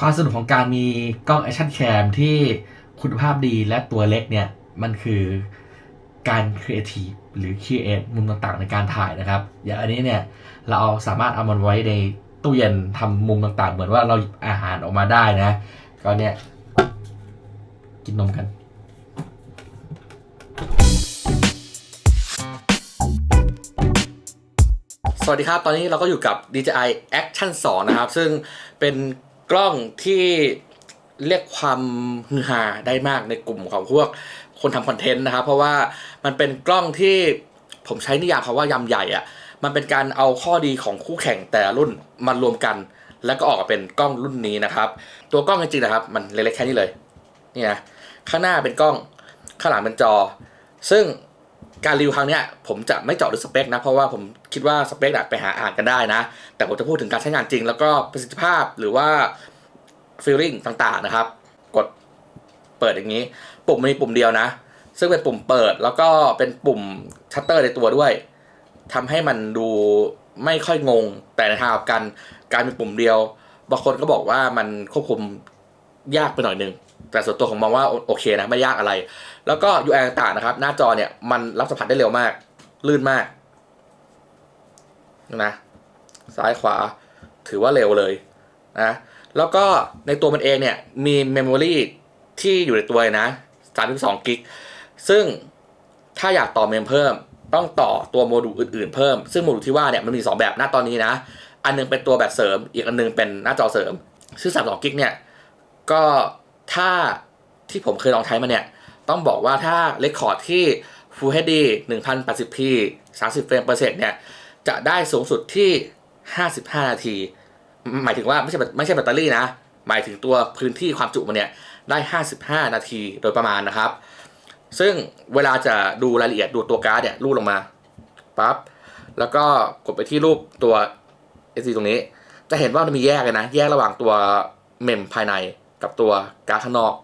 ความสนุกของการมีกล้อง Action Cam ที่คุณภาพดีและตัวเล็กเนี่ย มันคือการครีเอทีฟหรือครีเอทมุมต่างๆในการถ่ายนะครับ อย่างอันนี้เนี่ย เราเอาสามารถเอามันไว้ในตู้เย็นทำมุมต่างๆ เหมือนว่าเราหยิบอาหารออกมาได้นะ ก็เนี่ย กินนมกันสวัสดีครับ ตอนนี้เราก็อยู่กับ DJI Action 2 นะครับ ซึ่งเป็น กล้องที่เรียกความฮือฮาได้มากในกลุ่มของพวกคนทำคอนเทนต์นะครับ เพราะว่ามันเป็นกล้องที่ผมใช้นิยามคำว่ายำใหญ่อะมันเป็นการเอาข้อดีของคู่แข่งแต่รุ่นมารวมกัน แล้วก็ออกมาเป็นกล้องรุ่นนี้นะครับ ตัวกล้องจริงๆนะครับ มันเล็กๆแค่นี้เลยนี่นะข้างหน้าเป็นกล้องข้างหลังเป็นจอ ซึ่ง การรีวิวครั้งเนี้ยผมจะไม่เจาะลึกสเปคนะ เพราะว่าผมคิดว่าสเปคไปหาอ่านกันได้นะ แต่ผมจะพูดถึงการใช้งานจริง แล้วก็ประสิทธิภาพหรือว่าฟีลลิ่งต่างๆนะครับ กดเปิดอย่างนี้ ปุ่มมีปุ่มเดียวนะ ซึ่งเป็นปุ่มเปิดแล้วก็เป็นปุ่มชัตเตอร์ในตัวด้วยทำให้มันดูไม่ค่อยงง แต่ในทางกลับกันการมีปุ่มเดียว บางคนก็บอกว่ามันควบคุมยากไปหน่อยนึง แต่ส่วนตัวผมมองว่าโอเคนะไม่ยากอะไร แล้วก็ UI ต่างๆนะครับ หน้าจอเนี่ยมันรับสัมผัสได้เร็วมาก ลื่นมากนะซ้ายขวาถือว่าเร็วเลยนะแล้วก็ในตัวมันเองเนี่ยมีเมมโมรีที่อยู่ในตัวนะ32กิกซึ่งถ้าอยากต่อเมมเพิ่ม ต้องต่อตัวโมดูลอื่น ๆ เพิ่ม ซึ่งโมดูลที่ว่าเนี่ยมันมี 2 แบบหน้าตอนนี้นะ อันหนึงเป็นตัวแบบเสริม อีกอันหนึงเป็นหน้าจอเสริม ซึ่ง32กิกเนี่ยก็ ถ้าที่ผมเคยลองใช้มาเนี่ย ต้องบอกว่าถ้าเลคคอร์ดที่ Full HD 1080p 30เฟรมเปอร์เซ็นต์เนี่ย จะได้สูงสุดที่ 55 นาที หมายถึงว่าไม่ใช่ไม่ใช่แบตเตอรี่นะ หมายถึงตัวพื้นที่ความจุมันเนี่ย ได้ 55 นาทีโดยประมาณนะครับ ซึ่งเวลาจะดูรายละเอียดดูตัวการ์ดเนี่ยรูดลงมาปั๊บแล้วก็กดไปที่รูปตัว SD ตรงนี้ จะเห็นว่ามันมีแยกเลยนะ แยกระหว่างตัวเมมภายใน กับตัวการ์ดข้างนอก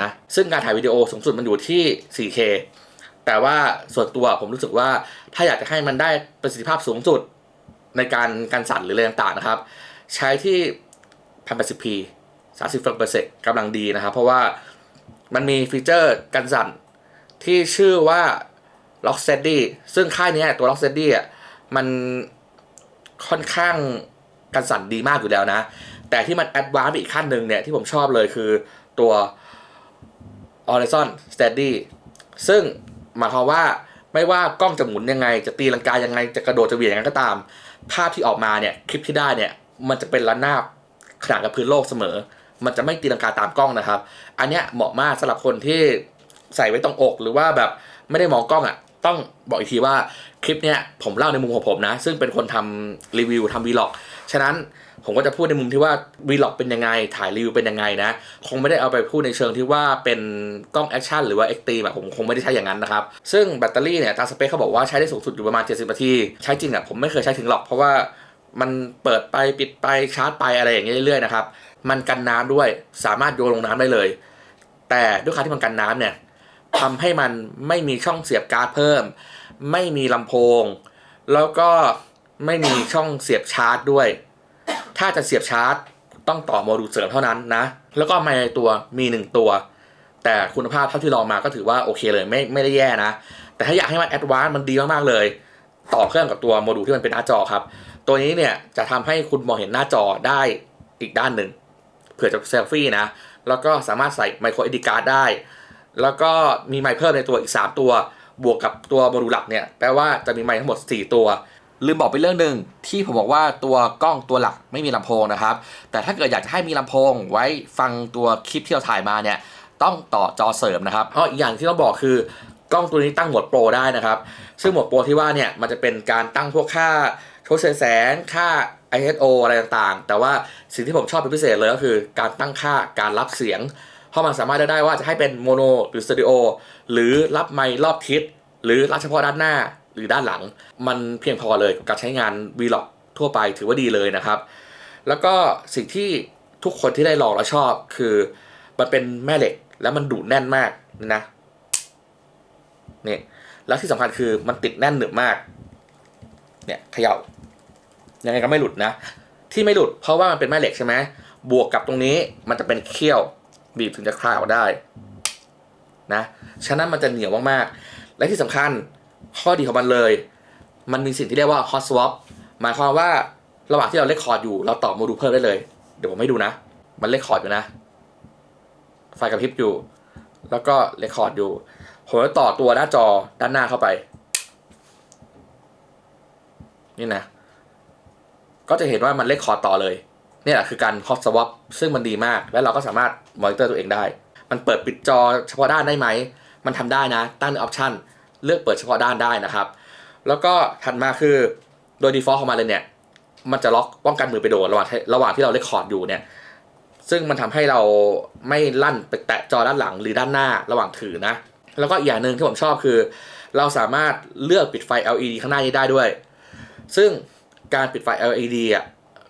นะซึ่งการถ่ายวิดีโอสูงสุดมันอยู่ที่ 4K แต่ว่าส่วนตัวผมรู้สึกว่าถ้าอยากจะให้มันได้ประสิทธิภาพสูงสุดในการการสั่นหรืออะไรต่างๆนะครับ ใช้ที่ 1080p 30เฟรมเปอร์เซ็นต์กำลังดีนะครับ เพราะว่ามันมีฟีเจอร์การสั่นที่ชื่อว่า Rocksteady ซึ่งค่ายนี้ตัว Rocksteady อะมันค่อนข้างการสั่นดีมากอยู่แล้วนะ แต่ที่มันแอดวานซ์ไปอีกขั้นหนึ่งเนี่ย ที่ผมชอบเลยคือตัว Horizon Steady ซึ่งหมายความว่าไม่ว่ากล้องจะหมุนยังไง จะตีลังกายังไง จะกระโดดจะเหวี่ยงยังไงก็ตาม ภาพที่ออกมาเนี่ย คลิปที่ได้เนี่ย มันจะเป็นระนาบขนาดกับพื้นโลกเสมอ มันจะไม่ตีลังกาตามกล้องนะครับ อันเนี้ยเหมาะมากสำหรับคนที่ใส่ไว้ตรงอก หรือว่าแบบไม่ได้มองกล้องอะ ต้องบอกอีกทีว่าคลิปเนี้ยผมเล่าในมุมของผมนะ ซึ่งเป็นคนทำรีวิวทำวีล็อก ฉะนั้นผมก็จะพูดในมุมที่ว่าวีล็อกเป็นยังไง ถ่ายรีวิวเป็นยังไงนะ คงไม่ได้เอาไปพูดในเชิงที่ว่าเป็นกล้องแอคชั่นหรือว่าเอ็กตีแบบผมคงไม่ได้ใช้อย่างนั้นนะครับ ซึ่งแบตเตอรี่เนี่ยตามสเปคเขาบอกว่าใช้ได้สูงสุดอยู่ประมาณ 70นาที ใช้จริงอะผมไม่เคยใช้ถึงหรอก เพราะว่ามันเปิดไปปิดไปชาร์จไปอะไรอย่างเงี้ยเรื่อยๆนะครับ มันกันน้ำด้วยสามารถโยนลงน้ำได้เลย แต่ด้วยการที่มันกันน้ำเนี่ยทำให้มันไม่มีช่องเสียบการ์ดเพิ่ม ไม่มีลำโพง แล้วก็ ไม่มีช่องเสียบชาร์จด้วย ถ้าจะเสียบชาร์จต้องต่อโมดูลเสริมเท่านั้นนะ แล้วก็ไมค์ในตัวมีหนึ่งตัว แต่คุณภาพเท่าที่ลองมาก็ถือว่าโอเคเลยไม่ไม่ได้แย่นะ แต่ถ้าอยากให้มันแอดวานซ์มันดีมากๆเลย ต่อเครื่องกับตัวโมดูลที่มันเป็นหน้าจอครับ ตัวนี้เนี่ยจะทำให้คุณมองเห็นหน้าจอได้อีกด้านหนึ่งเผื่อจะเซลฟี่นะ แล้วก็สามารถใส่ไมโครเอดิการ์ดได้ แล้วก็มีไมค์เพิ่มในตัวอีก 3 ตัว บวกกับตัวโมดูลหลักเนี่ยแปลว่าจะมีไมค์ทั้งหมด 4 ตัว ลืมบอกไปเรื่องหนึ่งที่ผมบอกว่าตัวกล้องตัวหลักไม่มีลำโพงนะครับ แต่ถ้าเกิดอยากจะให้มีลำโพงไว้ฟังตัวคลิปที่เราถ่ายมาเนี่ยต้องต่อจอเสริมนะครับอ๋ออีกอย่างที่ต้องบอกคือกล้องตัวนี้ตั้งโหมดโปรได้นะครับ ซึ่งโหมดโปรที่ว่าเนี่ยมันจะเป็นการตั้งพวกค่าโชว์เฉยแสงค่า ISO อะไรต่างๆ แต่ว่าสิ่งที่ผมชอบเป็นพิเศษเลยก็คือการตั้งค่าการรับเสียง เพราะมันสามารถเลือกได้ว่าจะให้เป็นโมโนหรือสตอริโอหรือรับไมค์รอบทิศหรือรับเฉพาะด้านหน้า หรือด้านหลัง มันเพียงพอเลยกับการใช้งาน Vlog ทั่วไปถือว่าดีเลยนะครับ แล้วก็สิ่งที่ทุกคนที่ได้ลองแล้วชอบคือ มันเป็นแม่เหล็กแล้วมันดูดแน่นมากนะนี่แล้วที่สำคัญคือมันติดแน่นหนึบมาก เนี่ยเขย่ายังไงก็ไม่หลุดนะ ที่ไม่หลุดเพราะว่ามันเป็นแม่เหล็กใช่ไหมบวกกับตรงนี้มันจะเป็นเขี้ยวบีบถึงจะคลายออกได้นะฉะนั้นมันจะเหนียวมากๆและที่สำคัญ ข้อดีของมันเลย มันมีสิ่งที่เรียกว่า hot swap หมายความว่าระหว่างที่เราเลคคอร์ดอยู่เราต่อโมดูลเพิ่มได้เลย เดี๋ยวผมให้ดูนะ มันเลคคอร์ดอยู่นะ ไฟกระพริบอยู่ แล้วก็เลคคอร์ดอยู่ ผมจะต่อตัวหน้าจอด้านหน้าเข้าไป นี่นะ ก็จะเห็นว่ามันเลคคอร์ดต่อเลย นี่แหละคือการ hot swap ซึ่งมันดีมาก และเราก็สามารถมอนิเตอร์ตัวเองได้ มันเปิดปิดจอเฉพาะด้านได้ไหม มันทำได้นะ ตั้งในออปชัน เลือกเปิดเฉพาะด้านได้นะครับ แล้วก็ถัดมาคือโดย default ของมันเลยเนี่ย มันจะล็อกป้องกันมือไปโดนระหว่างระหว่างที่เราเลคคอร์ดอยู่เนี่ย ซึ่งมันทำให้เราไม่ลั่นไปแตะจอด้านหลังหรือด้านหน้าระหว่างถือนะ แล้วก็อีกอย่างหนึ่งที่ผมชอบคือ เราสามารถเลือกปิดไฟ LED ข้างหน้านี้ได้ด้วย ซึ่งการปิดไฟ LED อะ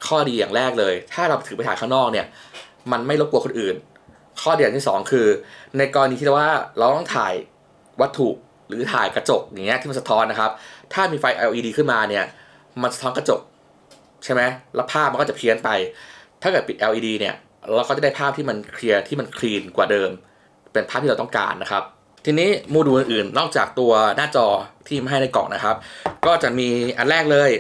ข้อดีอย่างแรกเลย ถ้าเราถือไปถ่ายข้างนอกเนี่ย มันไม่รบกวนคนอื่น ข้อดีอย่างที่สองคือ ในกรณีที่ว่าเราต้องถ่ายวัตถุ หรือถ่ายกระจกอย่างเงี้ยที่มันสะท้อนนะครับ ถ้ามีไฟ LED ขึ้นมาเนี่ย มันสะท้อนกระจกใช่ไหมแล้วภาพมันก็จะเพี้ยนไป ถ้าเกิดปิด LED เนี่ยเราก็จะได้ภาพที่มันเคลียร์ที่มันคลีนกว่าเดิม เป็นภาพที่เราต้องการนะครับ ทีนี้โมดูลอื่นๆ นอกจากตัวหน้าจอที่มาให้ในกล่องนะครับ ก็จะมีอันแรกเลย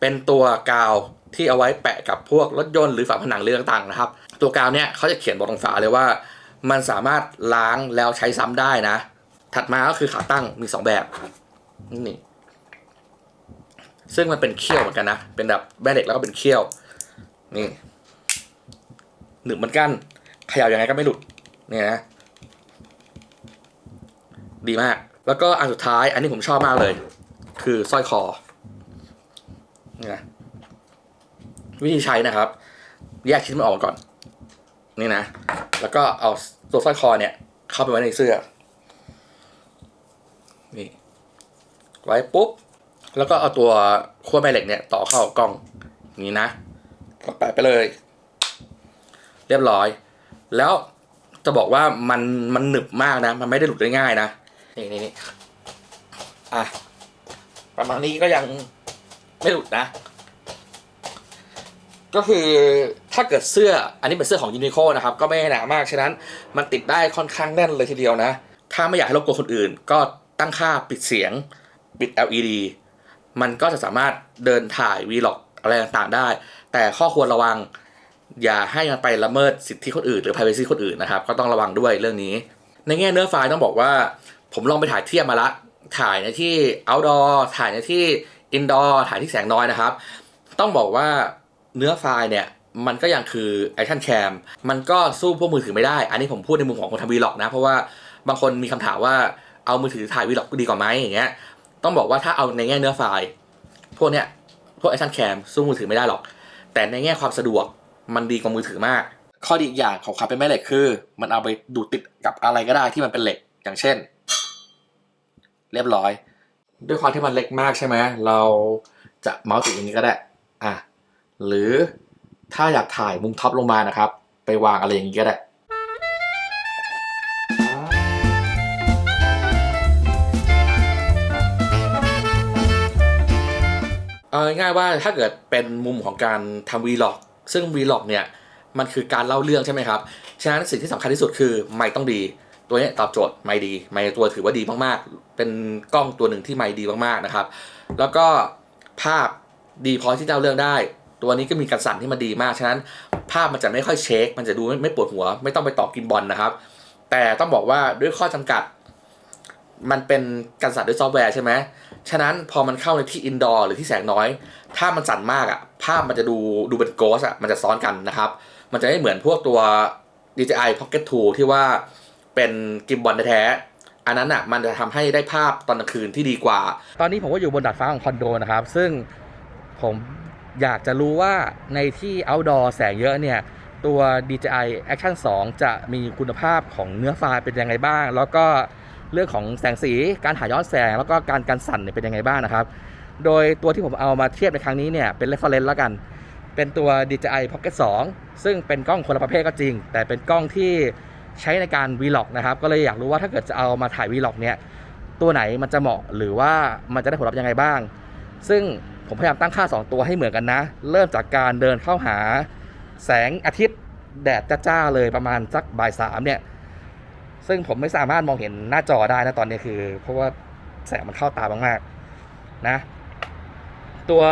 เป็นตัวกาวที่เอาไว้แปะกับพวกรถยนต์หรือฝาผนังเรือต่างๆนะครับ ตัวกาวเนี่ยเขาจะเขียนบอกตรงฝาเลยว่า มันสามารถล้างแล้วใช้ซ้ำได้นะ ถัดมาก็คือขาตั้งมีสองแบบนี่ซึ่งมันเป็นเขี้ยวเหมือนกันนะ เป็นแบบแม่เหล็กแล้วก็เป็นเขี้ยว นี่หนึบเหมือนกันเขย่ายังไงก็ไม่หลุด เนี่ยนะ ดีมาก แล้วก็อันสุดท้าย อันนี้ผมชอบมากเลย คือสร้อยคอนี่นะวิธีใช้นะครับ แยกชิ้นมันออกก่อน นี่นะ แล้วก็เอาตัวสร้อยคอเนี่ย เข้าไปไว้ในเสื้อ นี่ ไว้ปุ๊บ แล้วก็เอาตัวขั้วแม่เหล็กเนี่ยต่อเข้ากล้องอย่างนี้นะก็แปะไปเลย เรียบร้อย แล้วจะบอกว่ามันมันหนึบมากนะ มันไม่ได้หลุดได้ง่ายนะนี่นี่นี่อะประมาณนี้ก็ยังไม่หลุดนะ ก็คือถ้าเกิดเสื้ออันนี้เป็นเสื้อของยูนิโคนะครับ ก็ไม่หนามาก ฉะนั้นมันติดได้ค่อนข้างแน่นเลยทีเดียวนะ ถ้าไม่อยากให้รบกวนคนอื่น ก็ตั้งค่าปิดเสียง ปิด LED มันก็จะสามารถเดินถ่ายวีล็อกอะไรต่างๆได้ แต่ข้อควรระวังอย่าให้มันไปละเมิดสิทธิคนอื่นหรือ privacy คนอื่นนะครับ ก็ต้องระวังด้วยเรื่องนี้ ในแง่เนื้อไฟล์ต้องบอกว่า ผมลองไปถ่ายเทียบมาละ ถ่ายในที่ outdoor ถ่ายในที่ indoor ถ่ายที่แสงน้อยนะครับ ต้องบอกว่าเนื้อไฟล์เนี่ยมันก็ยังคือ action cam มันก็สู้พวกมือถือไม่ได้ อันนี้ผมพูดในมุมของคนทำวีล็อกนะ เพราะว่าบางคนมีคำถามว่าเอามือถือถ่ายวีล็อกดีกว่าไหมอย่างเงี้ย ต้องบอกว่าถ้าเอาในแง่เนื้อไฟล์ พวกเนี้ย พวก action cam สู้มือถือไม่ได้หรอก แต่ในแง่ความสะดวกมันดีกว่ามือถือมาก ข้อดีอีกอย่างของความเป็นแม่เหล็กคือ มันเอาไปดูดติดกับอะไรก็ได้ที่มันเป็นเหล็ก อย่างเช่น เรียบร้อย ด้วยความที่มันเล็กมากใช่ไหมเราจะเมาส์ติดอย่างนี้ก็ได้อะหรือถ้าอยากถ่ายมุมท็อปลงมานะครับ ไปวางอะไรอย่างนี้ก็ได้ เอาง่ายๆว่าถ้าเกิดเป็นมุมของการทำวีล็อกซึ่งวีล็อกเนี่ยมันคือการเล่าเรื่องใช่ไหมครับ ฉะนั้นสิ่งที่สำคัญที่สุดคือไมค์ต้องดี ตัวนี้ตอบโจทย์ไมค์ดี ไมค์ตัวถือว่าดีมากๆ เป็นกล้องตัวหนึ่งที่ไมค์ดีมากๆนะครับ แล้วก็ภาพดีพอที่จะเล่าเรื่องได้ ตัวนี้ก็มีการสั่นที่มันดีมาก ฉะนั้นภาพมันจะไม่ค่อยเช็ค มันจะดูไม่ไมปวดหัว ไม่ต้องไปต่อกินบอลนะครับ แต่ต้องบอกว่าด้วยข้อจำกัด มันเป็นการสั่นด้วยซอฟต์แวร์ใช่ไหม ฉะนั้นพอมันเข้าในที่อินดอร์หรือที่แสงน้อย ถ้ามันสั่นมากอะภาพมันจะดูดูเป็นโกสอะมันจะซ้อนกันนะครับ มันจะไม่เหมือนพวกตัว DJI Pocket 2 ที่ว่าเป็นกิมบอลแท้ๆอันนั้นอะมันจะทำให้ได้ภาพตอนกลางคืนที่ดีกว่า ตอนนี้ผมก็อยู่บนดาดฟ้าของคอนโดนะครับ ซึ่งผมอยากจะรู้ว่าในที่ outdoor แสงเยอะเนี่ย ตัว DJI Action 2 จะมีคุณภาพของเนื้อไฟล์เป็นยังไงบ้าง แล้วก็ เรื่องของแสงสีการถ่ายย้อนแสง แล้วก็การการสั่นเนี่ยเป็นยังไงบ้างนะครับ โดยตัวที่ผมเอามาเทียบในครั้งนี้เนี่ยเป็น reference แล้วกัน เป็นตัว DJI Pocket 2 ซึ่งเป็นกล้องคนละประเภทก็จริง แต่เป็นกล้องที่ใช้ในการ Vlog นะครับ ก็เลยอยากรู้ว่าถ้าเกิดจะเอามาถ่าย Vlog เนี่ยตัวไหนมันจะเหมาะหรือว่ามันจะได้ผลลัพธ์ยังไงบ้าง ซึ่งผมพยายามตั้งค่า 2 ตัวให้เหมือนกันนะ เริ่มจากการเดินเข้าหาแสงอาทิตย์แดดจ้าๆเลยประมาณสักบ่ายสามเนี่ย ซึ่งผมไม่สามารถมองเห็นหน้าจอได้นะตอนนี้คือ เพราะว่าแสงมันเข้าตามากๆนะ ตัว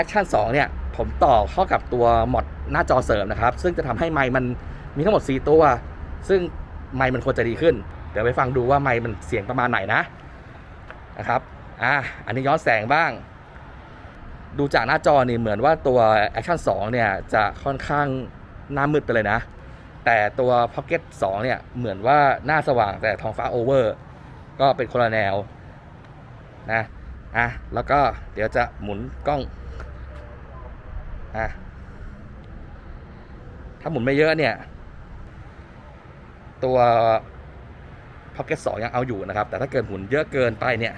Action 2 เนี่ย ผมต่อเข้ากับตัวมอดหน้าจอเสริมนะครับ ซึ่งจะทำให้ไมค์มันมีทั้งหมด 4 ตัว ซึ่งไมค์มันควรจะดีขึ้น เดี๋ยวไปฟังดูว่าไมค์มันเสียงประมาณไหนนะนะครับอะอันนี้ย้อนแสงบ้าง ดูจากหน้าจอนี่เหมือนว่าตัว Action 2 เนี่ย จะค่อนข้างหน้ามืดไปเลยนะ แต่ตัว Pocket 2 เนี่ย เหมือนว่าหน้าสว่างแต่ท้องฟ้าโอเวอร์ ก็เป็นคนละแนวนะอะแล้วก็เดี๋ยวจะหมุนกล้องอะถ้าหมุนไม่เยอะเนี่ย ตัว Pocket 2 ยังเอาอยู่นะครับ แต่ถ้าเกิดหมุนเยอะเกินไปเนี่ย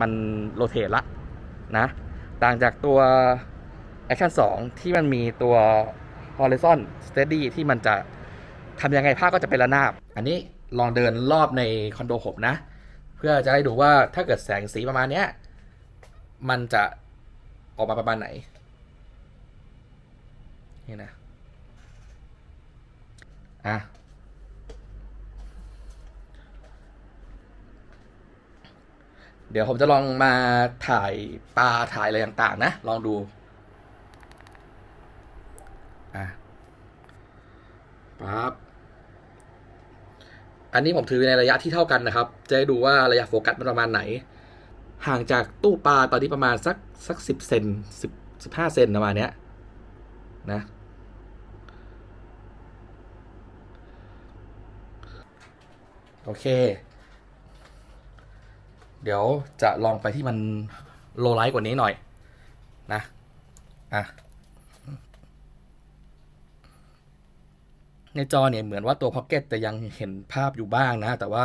มันโรเทตละนะ ต่างจากตัว Action 2 ที่มันมีตัว Horizon Steady ที่มันจะทำยังไงภาพก็จะเป็นระนาบ อันนี้ลองเดินรอบในคอนโดผมนะ เพื่อจะได้ดูว่าถ้าเกิดแสงสีประมาณเนี้ยมันจะออกมาประมาณไหน นี่นะ อะเดี๋ยวผมจะลองมาถ่ายปลาถ่ายอะไรต่างๆ นะ ลองดู อะปั๊บอันนี้ผมถือในระยะที่เท่ากันนะครับ จะได้ดูว่าระยะโฟกัสมันประมาณไหน ห่างจากตู้ปลาตอนนี้ประมาณสักสักสิบเซนสิบสิบห้าเซนประมาณเนี้ยนะ โอเค เดี๋ยวจะลองไปที่มันโลไลท์กว่านี้หน่อยนะ อะ ในจอเนี่ยเหมือนว่าตัวพ็อกเก็ตจะยังเห็นภาพอยู่บ้างนะ แต่ว่า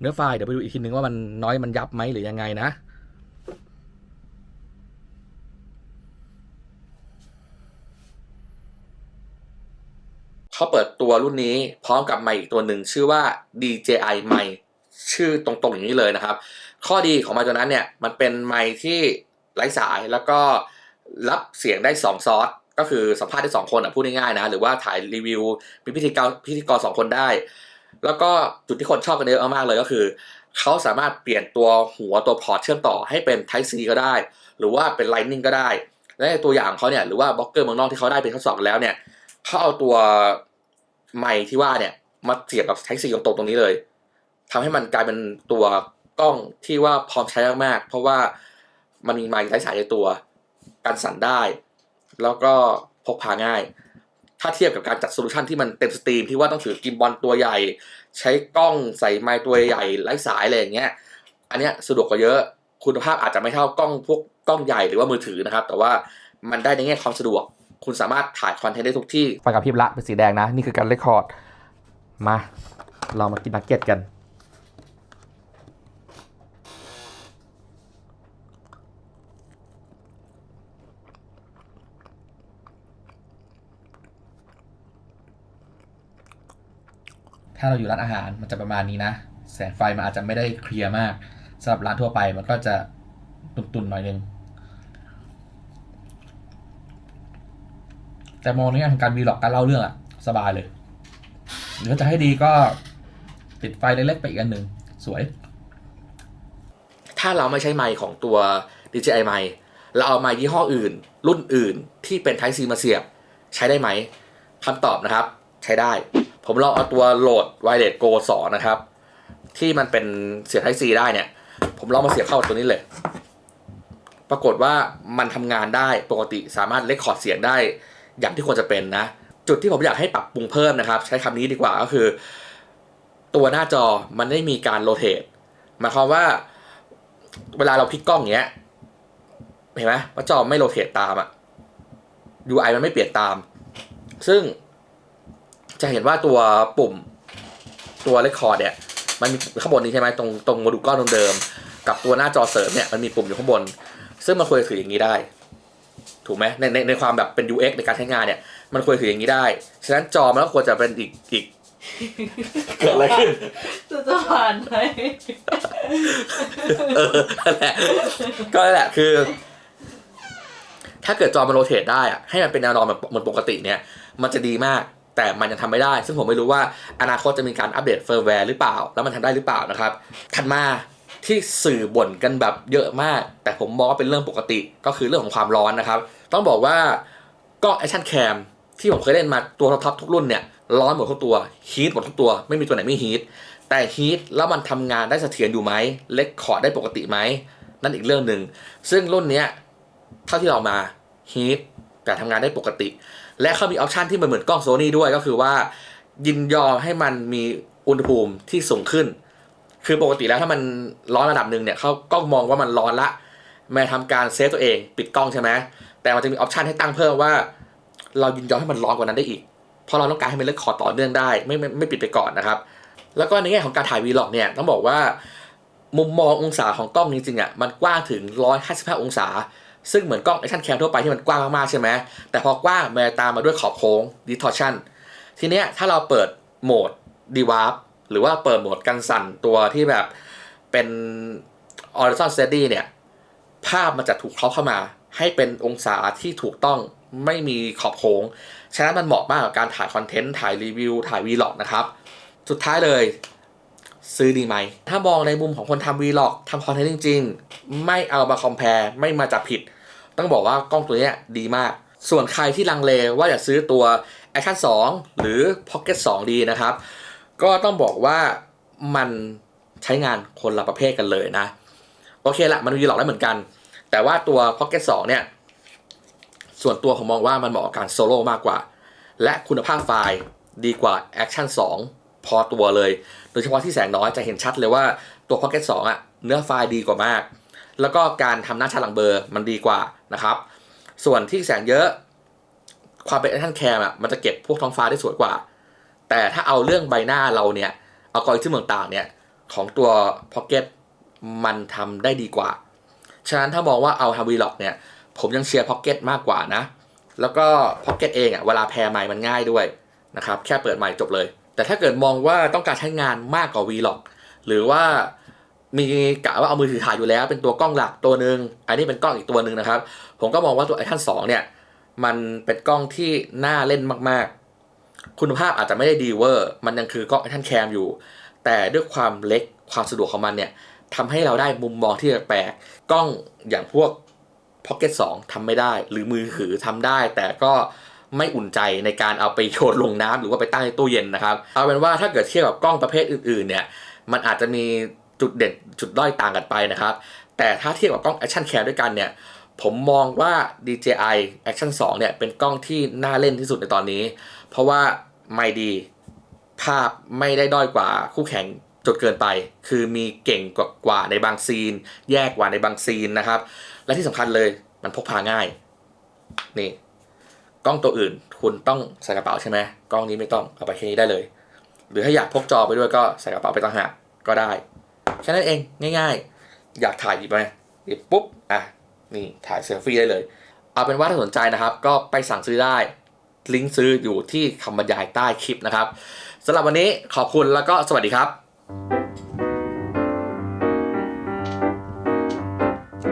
เนื้อไฟล์เดี๋ยวไปดูอีกทีนึงว่ามันน้อยมันยับไหมหรือยังไงนะเขาเปิดตัวรุ่นนี้พร้อมกับไมค์อีกตัวหนึ่งชื่อว่า DJI ไมค์ชื่อตรงๆอย่างนี้เลยนะครับ ข้อดีของไมค์ตัวนั้นเนี่ยมันเป็นไมค์ที่ไร้สายแล้วก็รับเสียงได้ 2 ซอส ก็คือสัมภาษณ์ได้2คนอะพูดง่ายๆนะ หรือว่าถ่ายรีวิวเป็นพิธีกรพิธีกรสองคนได้ แล้วก็จุดที่คนชอบกันเยอะมากๆเลยก็คือ เขาสามารถเปลี่ยนตัวหัวตัวพอร์ตเชื่อมต่อให้เป็น Type C ก็ได้ หรือว่าเป็น Lightning ก็ได้ และตัวอย่างเขาเนี่ยหรือว่าบล็อกเกอร์เมืองนอกที่เขาได้เป็นทดสอบกันแล้วเนี่ยเขาเอาตัวไมค์ที่ว่าเนี่ยมาเสียบกับ Type C ตรงตรงนี้เลยทำให้มันกลายเป็นตัวกล้องที่ว่าพร้อมใช้มากๆเพราะว่ามันมีไมค์ไร้สายในตัวกันสั่นได้ แล้วก็พกพาง่าย ถ้าเทียบกับการจัดโซลูชันที่มันเต็มสตรีมที่ว่าต้องถือกิมบอลตัวใหญ่ ใช้กล้องใส่ไมค์ตัวใหญ่ไร้สายอะไรอย่างเงี้ย อันเนี้ยสะดวกกว่าเยอะคุณภาพอาจจะไม่เท่ากล้องพวกกล้องใหญ่หรือว่ามือถือนะครับ แต่ว่ามันได้ในแง่ความสะดวก คุณสามารถถ่ายคอนเทนต์ได้ทุกที่ไฟกับพริบละเป็นสีแดงนะ นี่คือการเรคคอร์ด มา เรามากินนักเก็ตกัน ถ้าเราอยู่ร้านอาหารมันจะประมาณนี้นะ แสงไฟมันอาจจะไม่ได้เคลียร์มากสำหรับร้านทั่วไปมันก็จะตุนๆหน่อยนึง แต่มองในแง่ของการวีล็อกการเล่าเรื่องอะสบายเลย หรือจะให้ดีก็ติดไฟเล็กๆไปอีกอันหนึ่งสวย ถ้าเราไม่ใช้ไมค์ของตัว DJI ไมค์เราเอาไมค์ยี่ห้ออื่น รุ่นอื่นที่เป็น Type C มาเสียบ ใช้ได้ไหมคำตอบนะครับ ใช้ได้ ผมลองเอาตัวโหลด Wireless Go 2 นะครับ ที่มันเป็นเสียบ Type C ได้เนี่ย ผมลองมาเสียบเข้ากับตัวนี้เลย ปรากฏว่ามันทำงานได้ปกติสามารถเลคคอร์ดเสียงได้อย่างที่ควรจะเป็นนะ จุดที่ผมอยากให้ปรับปรุงเพิ่มนะครับ ใช้คำนี้ดีกว่าก็คือ ตัวหน้าจอมันได้มีการโรเตทหมายความว่าเวลาเราพลิกกล้องอย่างเงี้ยเห็นไหมว่าจอไม่โรเตทตามอะ UI มันไม่เปลี่ยนตาม ซึ่ง จะเห็นว่าตัวปุ่มตัวเรคคอร์ดเนี่ยมันมีข้างบนนี้ใช่ไหมตรงตรงโมดูลก้อนเดิมๆกับตัวหน้าจอเสริมเนี่ยมันมีปุ่มอยู่ข้างบน ซึ่งมันควรจะถืออย่างนี้ได้ ถูกไหมในในในความแบบเป็น UX ในการใช้งานเนี่ย มันควรถืออย่างนี้ได้ ฉะนั้นจอมันก็ควรจะเป็นอีกอีกเกิดอะไรขึ้นจะจะผ่านไหมเออนั่นแหละก็นั่นแหละคือ ถ้าเกิดจอมันโรเตทได้อะให้มันเป็นแนวนอนแบบเหมือนปกติเนี่ย มันจะดีมาก แต่มันยังทำไม่ได้ ซึ่งผมไม่รู้ว่าอนาคตจะมีการอัปเดตเฟิร์มแวร์หรือเปล่า แล้วมันทำได้หรือเปล่านะครับถัดมาที่สื่อบ่นกันแบบเยอะมาก แต่ผมมองว่าเป็นเรื่องปกติก็คือเรื่องของความร้อนนะครับ ต้องบอกว่ากล้องแอคชั่นแคมที่ผมเคยเล่นมาตัวท็อปทุกรุ่นเนี่ยร้อนหมดทุกตัวฮีทหมดทุกตัว ไม่มีตัวไหนไม่ฮีทแต่ฮีทแล้วมันทำงานได้เสถียรอยู่ไหมเล็กคอร์ดได้ปกติไหมนั่นอีกเรื่องหนึ่งซึ่งรุ่นเนี้ยเท่าที่เรามาฮีทแต่ทำงานได้ปกติ และเขามีออปชันที่มันเหมือนกล้องโซนี่ด้วยก็คือว่า ยินยอมให้มันมีอุณหภูมิที่สูงขึ้น คือปกติแล้วถ้ามันร้อนระดับหนึ่งเนี่ยเขาก็มองว่ามันร้อนละมาทำการเซฟตัวเอง ปิดกล้องใช่ไหมแต่มันจะมีออปชันให้ตั้งเพิ่มว่า เรายินยอมให้มันร้อนกว่านั้นได้อีกเพราะเราต้องการให้มันเลือกคอต่อเนื่องได้ไม่ไม่ไม่ปิดไปก่อนนะครับ แล้วก็ในแง่ของการถ่ายวีล็อกเนี่ยต้องบอกว่ามุมมององศาของกล้องจริงๆอะมันกว้างถึง 155 องศา ซึ่งเหมือนกล้อง action cam ทั่วไปที่มันกว้างมากๆใช่ไหมแต่พอกว้างมันตามมาด้วยขอบโค้ง distortion ทีเนี้ยถ้าเราเปิดโหมด d w a r p หรือว่าเปิดโหมดกันสั่นตัวที่แบบเป็น horizon steady เนี่ย ภาพมันจะถูกเคาะเข้ามา ให้เป็นองศาที่ถูกต้องไม่มีขอบโค้ง ฉะนั้นมันเหมาะมากกับการถ่ายคอนเทนต์ ถ่ายรีวิว ถ่ายวีล็อกนะครับ สุดท้ายเลยซื้อดีไหม ถ้ามองในมุมของคนทำวีล็อกทำคอนเทนต์จริง ๆ ไม่เอามาคอมเพลไม่มาจับผิด ต้องบอกว่ากล้องตัวนี้ดีมาก ส่วนใครที่ลังเลว่าจะซื้อตัว Action 2 หรือ Pocket 2 ดีนะครับ ก็ต้องบอกว่ามันใช้งานคนละประเภทกันเลยนะ โอเคละมันวีล็อกได้เหมือนกัน แต่ว่าตัว Pocket 2 เนี่ย ส่วนตัวผมมองว่ามันเหมาะกับการโซโล่มากกว่า และคุณภาพไฟล์ดีกว่า Action 2 พอตัวเลย โดยเฉพาะที่แสงน้อยจะเห็นชัดเลยว่าตัว Pocket 2อะเนื้อไฟล์ดีกว่ามาก แล้วก็การทำหน้าชัดหลังเบอร์มันดีกว่านะครับ ส่วนที่แสงเยอะ ความเป็น Action Cam อะมันจะเก็บพวกท้องฟ้าได้สวยกว่า แต่ถ้าเอาเรื่องใบหน้าเราเนี่ยเอากริทึมต่างเนี่ยของตัว Pocket มันทำได้ดีกว่า ฉะนั้นถ้ามองว่าเอาฮาวีล็อกเนี่ยผมยังเชียร์พ็อกเก็ตมากกว่านะ แล้วก็พ็อกเก็ตเองอะเวลาแพร์ไมค์มันง่ายด้วยนะครับแค่เปิดไมค์จบเลย แต่ถ้าเกิดมองว่าต้องการใช้งานมากกว่า Vlog หรือว่า มีกะว่าเอามือถือถ่ายอยู่แล้ว เป็นตัวกล้องหลักตัวหนึ่งอันนี้เป็นกล้องอีกตัวหนึ่งนะครับ ผมก็มองว่าตัวไอทัน2เนี่ย มันเป็นกล้องที่น่าเล่นมากๆ คุณภาพอาจจะไม่ได้ดีเวอร์ มันยังคือกล้องไอทันแคมอยู่ แต่ด้วยความเล็กความสะดวกของมันเนี่ยทำให้เราได้มุมมองที่แปลกกล้องอย่างพวก Pocket 2ทำไม่ได้ หรือมือถือทำได้ แต่ก็ไม่อุ่นใจในการเอาไปโยนลงน้ำหรือว่าไปตั้งในตู้เย็นนะครับ เอาเป็นว่าถ้าเกิดเทียบกับกล้องประเภทอื่นๆเนี่ย มันอาจจะมี จุดเด่นจุดด้อยต่างกันไปนะครับ แต่ถ้าเทียบกับกล้อง Action Cam ด้วยกันเนี่ย ผมมองว่า DJI Action 2 เนี่ย เป็นกล้องที่น่าเล่นที่สุดในตอนนี้ เพราะว่าไม่ดีภาพไม่ได้ด้อยกว่าคู่แข่งจนเกินไป คือมีเก่งกว่ากว่าในบางซีน แย่กว่าในบางซีนนะครับ และที่สำคัญเลยมันพกพาง่าย นี่ กล้องตัวอื่น คุณต้องใส่กระเป๋าใช่ไหมกล้องนี้ไม่ต้องเอาไปแค่นี้ได้เลย หรือถ้าอยากพกจอไปด้วยก็ใส่กระเป๋าไปต่างหากก็ได้ แค่นั้นเองง่าย ๆ อยากถ่ายหยิบไปหยิบปุ๊บอะนี่ถ่ายเซลฟี่ได้เลย เอาเป็นว่าถ้าสนใจนะครับ ก็ไปสั่งซื้อได้ลิงก์ซื้ออยู่ที่คำบรรยายใต้คลิปนะครับสำหรับวันนี้ขอบคุณแล้วก็สวัสดีครับ